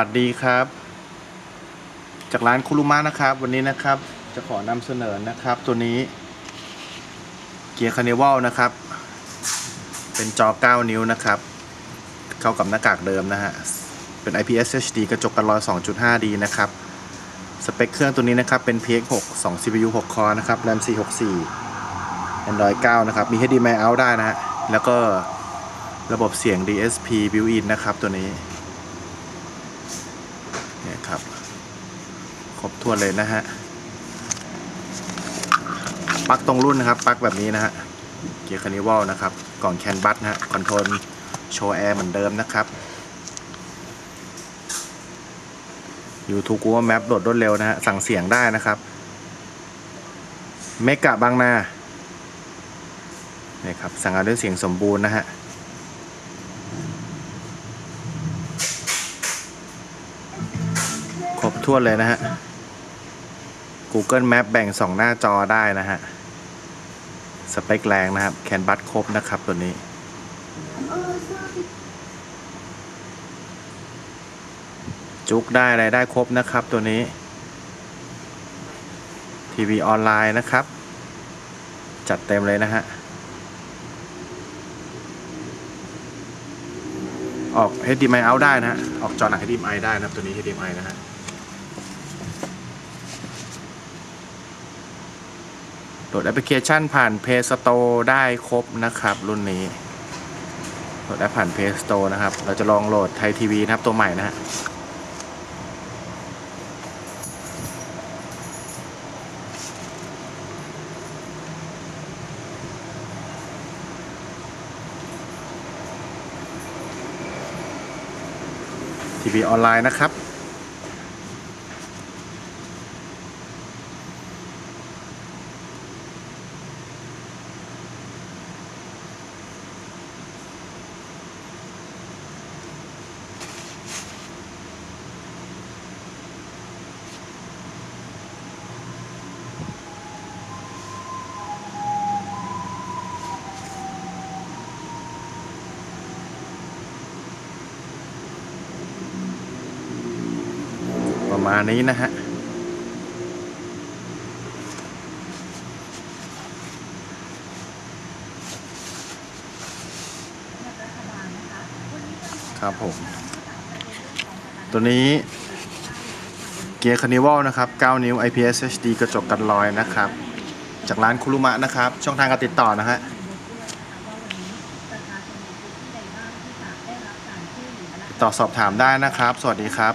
สวัสดีครับ จากร้านคุรุมะนะครับ วันนี้นะครับ จะขอนำเสนอนะครับ ตัวนี้เกียร์คาร์นิวัลนะครับ เป็นจอ 9 นิ้วนะครับ เข้ากับหน้ากากเดิมนะฮะ เป็น IPS HD กระจกกันรอย 2.5D นะครับ สเปคเครื่องตัวนี้นะครับ เป็น PX6 2 CPU 6 core นะครับ RAM 464 Android 9 นะครับ มี HDMI out ได้นะฮะ แล้วก็ระบบเสียง DSP built-in นะครับตัวนี้ เนี่ยครับ ครบถ้วนเลยนะฮะปลั๊กตรงรุ่นนะครับปลั๊กแบบนี้นะฮะเกียร์คานิวัลนะครับ กล่องแคนบัสนะฮะคอนโทรลโชว์แอร์เหมือนเดิมนะครับ YouTube Google Map โหลดรวดเร็วนะฮะสั่งเสียงได้นะครับเมกะบางนาเนี่ยครับสั่งเอาด้วยเสียงสมบูรณ์นะฮะ ครบถ้วนเลยนะฮะ Google Map แบ่ง 2 หน้าจอได้นะฮะ สเปคแรงนะครับ แคนบัสครบนะครับตัวนี้ จุกได้อะไรได้ครบนะครับตัวนี้ ทีวีออนไลน์นะครับ จัดเต็มเลยนะฮะ ออก HDMI out ได้นะฮะ ออกจอหนัง HDMI ได้นะครับตัวนี้ HDMI นะฮะ โหลดแอปพลิเคชันผ่าน Play Store ได้ครบนะครับ รุ่นนี้ โหลดแอปผ่าน Play Store นะครับ เราจะลองโหลดไทยทีวีนะครับตัวใหม่นะฮะทีวีออนไลน์นะครับ มาณนี้นะฮะครับผม ตัวนี้เกียร์คานิวัลนะครับ 9 นิ้ว IPS HD กระจกกันรอยนะครับ จากร้านคุรุมะนะครับ ช่องทางการติดต่อนะฮะติดต่อสอบถามได้นะครับ สวัสดีครับ